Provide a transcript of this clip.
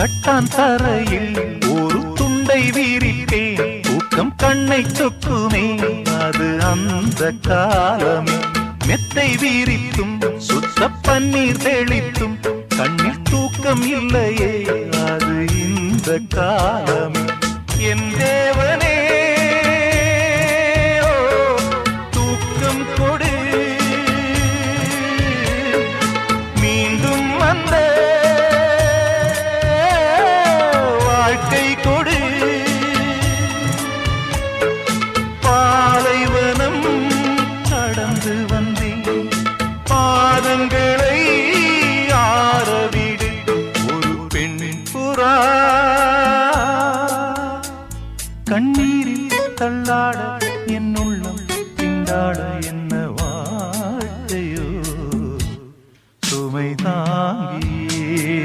கட்டான் தரையில் ஒரு துண்டை வீரிப்பேன். தூக்கம் கண்ணை சொக்குமே அது அந்த காலமே. மெத்தை வீரித்தும் சுத்த பன்னீர் தெளித்தும் கண்ணில் தூக்கம் இல்லையே அது இந்த காலமே. என் தேவனே கொடு பாலைவனம் கடந்து வந்தி பாதங்களை ஆரவிடு ஒரு பெண்ணின் புறா. கண்ணீரில் தள்ளாட என் உள்ளம் திண்டாட என்ன வாழ்க்கையோ சுமை தாங்கியே.